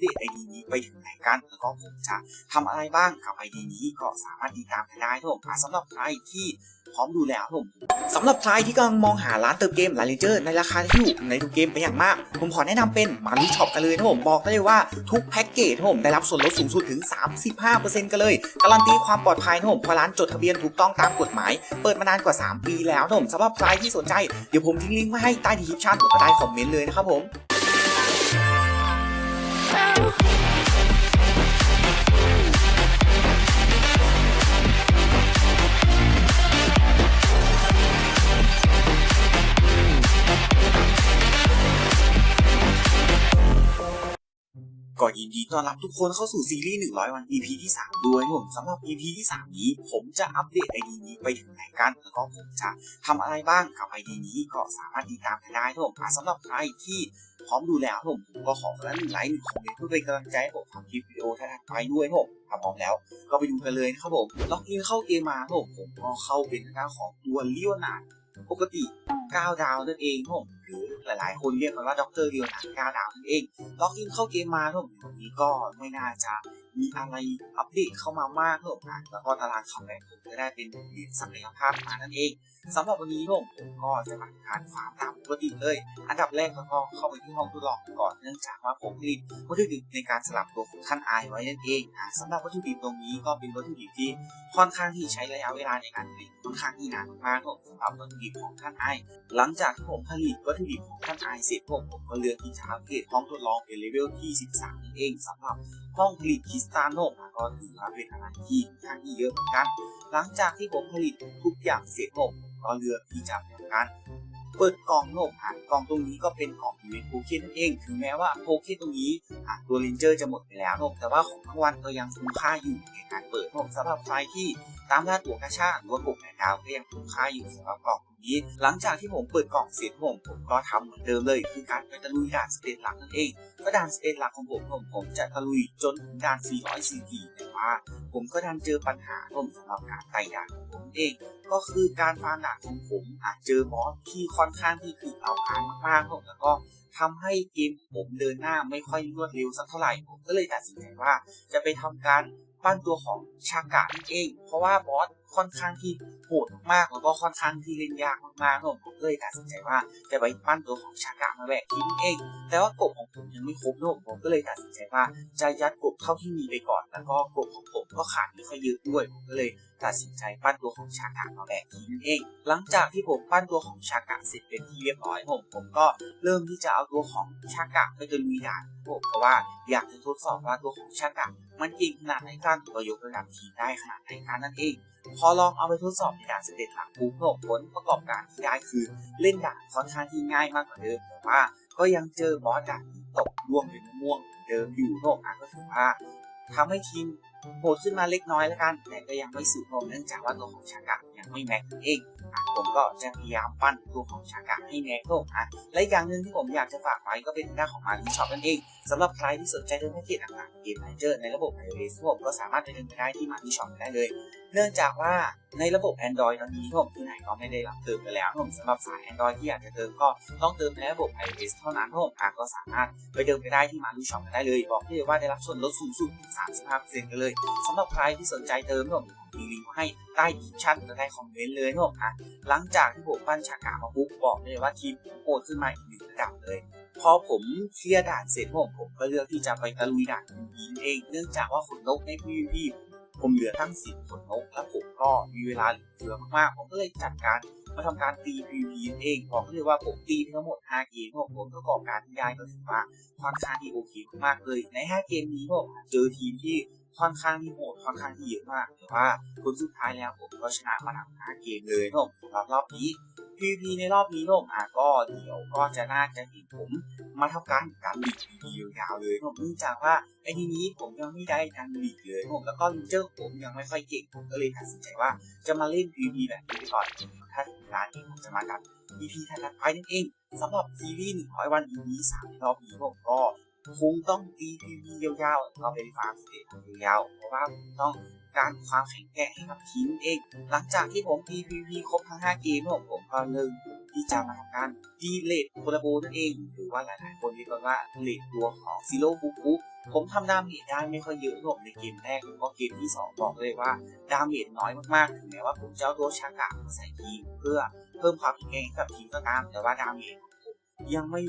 เดตไอดีนี้ไปถึงไหนกันแล้วก็ผมจะทำอะไรบ้างกับไอดีนี้ก็สามารถติดตามกันได้ครับผมสำหรับใครที่พร้อมดูแล้วผมสำหรับใครที่กำลังมองหาร้านเติมเกมลาเลนเจอร์ในราคาที่ถูกในทุกเกมเป็นอย่างมาก ผมขอแนะนำเป็นมารุช็อปกันเลยครับผมบอกได้เลยว่าทุกแพ็กเกจผมได้รับส่วนลดสูงสุดถึง 35%กันเลย การันตีความปลอดภัยครับผมเพราะร้านจดทะเบียนถูกต้องตามกฎหมาย เปิดมานานกว่า 3 ปีแล้วครับผมสำหรับใครที่สนใจเดี๋ยวผมทิ้งลิงก์ไว้ให้ใต้ดีคริปชั่นหรือใต้คอมเมนต์เลยนะครับผม ก็ยินดีต้อนรับทุกคนเข้าสู่ซีรีส์ 100 วัน EP ที่ 3 ด้วยครับผมสำหรับ EP ที่ 3 นี้ ผมจะอัปเดตไอดีนี้ไปถึงไหนกันแล้วก็ผมจะทำอะไรบ้างกับไอดีนี้ก็สามารถติดตามกันได้ครับผมสำหรับใครที่พร้อมดูแล้วครับผมผมก็ขอคนละหนึ่งไลค์หนึ่งคอมเมนต์เพื่อเป็นกำลังใจให้ผมทำคลิปวิดีโอถัดไปด้วยครับผมถ้าพร้อมแล้วก็ไปดูกันเลยนะครับผมล็อกอินเข้าเกมมาครับผมผมก็เข้าเป็นทางด้าของตัวเลี้ยวนาดปกติ 9 ดาวนั่นเองครับผม หรือหลายๆ คนเรียกกันว่าด็อกเตอร์เลียวนาด9ดาวนั่นเองล็อกอินเข้าเกมมาทุกนี้ก็ไม่น่าจะมีอะไรอัปเดตเข้ามามากครับผมนแล้วก็ตารางคำแบ่งผมจะได้เป็นเรียญศักยภาพมานั่นเองสำหรับวันนี้ผมผมก็จะมาการฟาร์มตามปกติเลย อันดับแรกก็เข้าไปที่ห้องทดลองก่อนเนื่องจากว่าผมผลิตวัตถุดิบในการสลับตัวของท่านไอไว้นั่นเองอ่าสำหรับวัตถุดิบตรงนี้ก็เป็นวัตถุดิบที่ค่อนข้างที่ใช้ระยะเวลาในการผลิตค่อนข้างที่นานมากผมสำหรับวัตถุดิบของท่านไอหลังจากที่ผมผลิตวัตถุดิบของท่านไอเสร็จผมผมก็เลือกที่จะอัปเกรดห้องทดลองเป็นเลเวลที่ 13นั่นเองสำหรับห้องผลิตคริสตัลโนกก็ถือว่าเป็นอะไรที่ค่อนข้างที่เยอะเหมือนกัน หลังจากที่ผมผลิตทุกอย่างเสร็จผมก็เลือกที่จะทำการเปิดกล่องโนกอะกล่องตรงนี้ก็เป็นของอีเวนต์โพเคนนั่นเอง ถึงแม้ว่าโพเคนตรงนี้อะตัวเลนเจอร์จะหมดไปแล้วโนกแต่ว่าของรางวัลก็ยังคุ้มค่าอยู่ในการเปิดโนกสำหรับใครที่ตามล่าตัวกระชาหรือว่ากบแหนดาวก็ยังคุ้มค่าอยู่สำหรับกล่องนี้ หลังจากที่ผมเปิดกล่องเสร็จผมผมก็ทำเหมือนเดิมเลย คือการไปตะลุยด่านสเตจหลักนั่นเอง ก็ด่านสเตจหลักของผมผมผมจะตะลุยจนถึงด่าน 444แต่ว่า ผมก็ดันเจอปัญหาผมสำหรับการไต่ด่านของผมเอง ก็คือการฟาร์มด่านของผมอาจเจอบอสที่ค่อนข้างที่คือเอาการมากๆผมแล้วก็ทำให้เกมผมเดินหน้าไม่ค่อยรวดเร็วสักเท่าไหร่ผมก็เลยตัดสินใจว่า จะไปทำการปั้นตัวของชากะนั่นเอง เพราะว่าบอส ค่อนข้างที่โหดมากแล้วก็ค่อนข้างที่เล่นยากมากๆผมผมก็เลยตัดสินใจว่าจะไปปั้นตัวของชากะมาแบกทิ้งเอง แต่ว่ากบของผมยังไม่ครบนะผมผมก็เลยตัดสินใจว่าจะยัดกบเท่าที่มีไปก่อน แล้วก็กบของผมก็ขาดไม่ค่อยเยอะด้วยผมก็เลยตัดสินใจปั้นตัวของชากะมาแบกทิ้งเอง หลังจากที่ผมปั้นตัวของชากะเสร็จเป็นที่เรียบร้อยผมผมก็เริ่มที่จะเอาตัวของชากะไปจนมีด่านผมเพราะว่าอยากจะทดสอบว่าตัวของชากะมันเก่งขนาดไหนกันตัวยกระดับทีได้ขนาดไหนกันนั่นเองพอลองเอาไปทดสอบในด่านสเตจหลังปุ๊บผลประกอบการที่ได้คือเล่นด่านค่อนข้างที่ง่ายมากกว่าเดิมแต่ว่าก็ยังเจอบอสด่านที่ตกร่วงหรือม่วงเดิมอยู่โนอะก็ถือว่าทำให้ทีมโหดขึ้นมาเล็กน้อยแล้วกัน แต่ก็ยังไม่สุดโนเนื่องจากว่าตัวของชากะยังไม่แม็กซ์เอง ผมก็จะพยายามปั้นตัวของชากะให้แม็กซ์โนอะและอีกอย่างหนึ่งที่ผมอยากจะฝากไว้ก็เป็นทางด้าของมารีช็อปนั่นเองสำหรับใครที่สนใจเรื่องแพ็กเกจต่างๆเกมไนเจอร์ในระบบ iOS ผมก็สามารถไปเดินไปได้ที่มารีช็อปได้เลย เนื่องจากว่าในระบบ Android ตอนนี้ผมที่ไหนก็ไม่ได้รับเติมกันแล้วผมสำหรับสาย Android ที่อยากจะเติมก็ต้องเติมในระบบ iOS เท่านั้นผมอะก็สามารถไปเติมไปได้ที่มาดูช็อปได้เลย บอกได้เลยว่าได้รับส่วนลดสูงสุด 35%กันเลยสำหรับใครที่สนใจเติมผม มีลิงก์ให้ใต้ดีชั่นและใต้คอมเมนต์เลยผมอะหลังจากที่ผมปั้นฉากามาปุ๊บบอกเลยว่าทีมโหดขึ้นมาอีกหนึ่งระดับเลยพอผมเคลียร์ด่านเสร็จผมผมก็เลือกที่จะไปตะลุยด่านยิงเอง เนื่องจากว่าฝนตกใน PVP ผมเหลือทั้งสิบขนนกและผมก็มีเวลาเหลือเฟือมากๆผมก็เลยจัดการมาทำการตี PVP เองบอกเลยว่าผมตีทั้งหมด 5 เกมผมผมประกอบการที่ได้ก็ถือว่าค่อนข้างที่โอเคมากเลยใน 5 เกมนี้ผมเจอทีมที่ ค่อนข้างที่โหดค่อนข้างที่เยอะมากแต่ว่าผลสุดท้ายแล้วผมก็ชนะมาทั้ง5เกมเลยผมสำหรับรอบนี้ PVP ในรอบนี้ผมอะก็เดี๋ยวก็จะน่าจะเห็นผมมาทำการการบีบ PVP ยาวๆเลยผมเนื่องจากว่าไอ้ทีนี้ผมยังไม่ได้การบีบเลยผมแล้วก็ลิเจอร์ผมยังไม่ค่อยเก่งผมก็เลยตัดสินใจว่าจะมาเล่น PVP แบบนี้ก่อนถ้าถึงเวลานี้ผมจะมาดัน EP ถัดไปนั่นเองสำหรับซีรีส์100วัน EP 3ในรอบนี้ผมก็ คงต้องตี PVP ยาวๆ เราไปฟาร์มสเตจยาวเพราะว่าต้องการความแข็งแกร่งให้กับทีมเอง หลังจากที่ผมตี PVP ครบทั้ง 5 เกมผมผมก็เริ่มที่จะมาทำการดีเลทโคลาโบนั่นเอง หรือว่าหลายๆคนเรียกว่าเลทตัวของซีโร่ฟุกุผมทำดาเมจได้ไม่ค่อยเยอะผมในเกมแรกก็เกมที่สองบอกเลยว่าดาเมจน้อยมากๆ ถึงแม้ว่าผมจะเอาตัวชากะมาใส่ทีมเพื่อเพิ่มความแข็งแกร่งกับทีมก็ตาม แต่ว่าดาเมจของยังไม่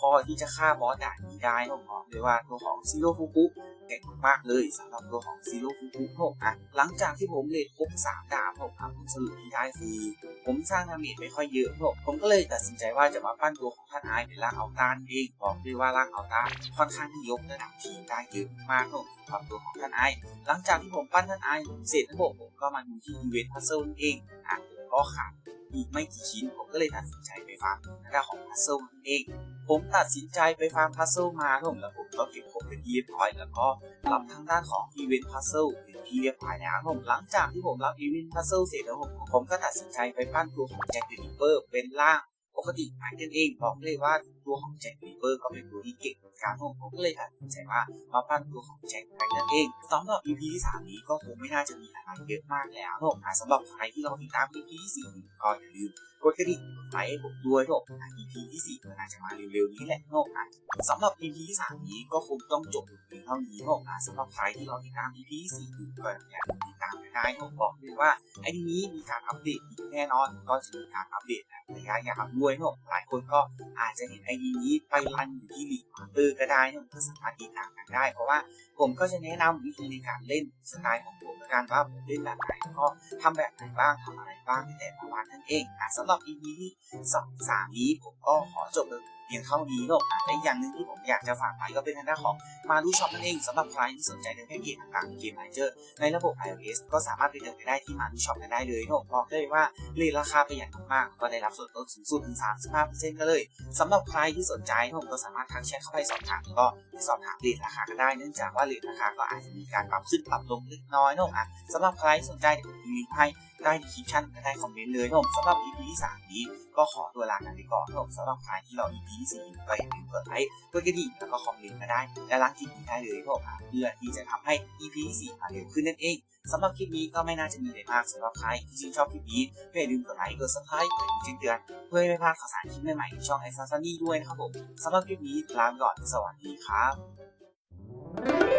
พอที่จะฆ่าบอสด่านนี้ได้ผมบอกเลยว่าตัวของซิโร่ฟุกุเก่งมากๆเลยสำหรับตัวของซิโร่ฟุกุผมอะหลังจากที่ผมเลทครบสามดาบผมอะผมสรุปที่ได้คือผมสร้างดาเมจไม่ค่อยเยอะผมผมก็เลยตัดสินใจว่าจะมาปั้นตัวของท่านไอายเป็นร่างเอาตานเองบอกด้วยว่าร่างเอาตานค่อนข้างที่ยกระดับทีมได้เยอะมากผมสำหรับตัวของท่านไอหลังจากที่ผมปั้นท่านไอเสร็จระบบผมก็มาดูที่อีเวนต์พัซเซิลเองอะก็ขาดอีกไม่กี่ชิ้นผมก็เลยตัดสินใจไปฟาร์มในด้าของพัซเซิลเอง ผมตัดสินใจไปฟาร์มพัซเซิลมาผมแล้วผมก็เก็บครบเป็นที่เรียบร้อยแล้วก็รับทางด้านของอีเวนต์พัซเซิลเป็นที่เรียบร้อยแล้วผมหลังจากที่ผมรับอีเวนต์พัซเซิลเสร็จแล้วผมผมก็ตัดสินใจไปปั้นตัวของแจ็คเดลิปเปอร์เป็นร่างปกติหมายกันเองบอกเลยว่าตัวของแจ็คเดลิเปอร์ก็เป็นตัวที่เก่งเหมือนกันผมผมก็เลยตัดสินใจว่ามาปั้นตัวของแจ็คไปนั่นเองสำหรับ EP ที่สามนี้ก็คงไม่น่าจะมีอะไรเยอะมากแล้วผมอะสำหรับใครที่เราติดตาม EP ที่สี่ก็อย่าลืมกดกระดิ่งกดไลค์ให้ผมด้วยโนอะ EP ที่4ก็น่าจะมาเร็วๆนี้แหละโนอะสำหรับ EP ที่3นี้ก็คงต้องจบเพียงเท่านี้โนอะสำหรับใครที่รอติดตาม EP ที่4อยู่ก็อย่าลืมติดตามกันได้ผมบอกเลยว่าไอ้นี้มีการอัปเดตอีกแน่นอนก็จะมีการอัปเดตระยะยาวด้วยโนหลายคนก็อาจจะเห็นไอดีนี้ไปรันอยู่ที่ลีกมาเตอร์ก็ได้โนก็สามารถติดตามกันได้ เพราะว่าผมก็จะแนะนำวิธีในการเล่นสไตล์ของผมในการว่าผมเล่นแบบไหนแล้วก็ทำแบบไหนบ้างทำอะไรบ้างในแต่ละวันนั่นเองอะสำหรับ EP ที่สองสามนี้ผมก็ขอจบเลยเพียงเท่านี้เนอะและอีกอย่างหนึ่งที่ผมอยากจะฝากไว้ก็เป็นทางด้านของมาดูช็อปนั่นเองสำหรับใครที่สนใจในแพ็กเกจต่างๆเกมไมเจอร์ในระบบ iOS ก็สามารถไปเติมไปได้ที่มาดูช็อปกันได้เลยเนอะบอกได้ว่าเลทราคาประหยัดมากๆก็ได้รับส่วนลดสูงสุดถึง 35%กันเลยสำหรับใครที่สนใจผมก็สามารถทักแชทเข้าไปสอบถามแล้วก็สอบถามเลทราคากันได้เนื่องจากว่าเลทราคาก็อาจจะมีการปรับขึ้นปรับลงเล็กน้อยเนอะอะสำหรับใครที่สนใจเดี๋ยวผมมีลิงก์ให้ ในคลิปชั่นก็ได้คอมเมนต์เลยผมสำหรับ EP ที่ 3 นี้ ก็ขอตัวลากันไปก่อนผมสำหรับใครที่รอ EP ที่ 4 ก็อย่าลืมกดไลค์กดกระดิ่งแล้วก็คอมเมนต์มาได้ และล้างคลิปนี้ได้เลยผมเพื่อที่จะทำให้ EP ที่ 4 มาเร็วขึ้นนั่นเองสำหรับคลิปนี้ก็ไม่น่าจะมีอะไรมากสำหรับใครที่ชื่นชอบคลิปนี้ก็อย่าลืมกดไลค์กด subscribe กดแจ้งเตือนเพื่อไม่พลาดข่าวสารคลิปใหม่ๆในช่องไอซันซันนี่ด้วยนะครับผมสำหรับคลิปนี้ลาไปก่อนสวัสดีครับ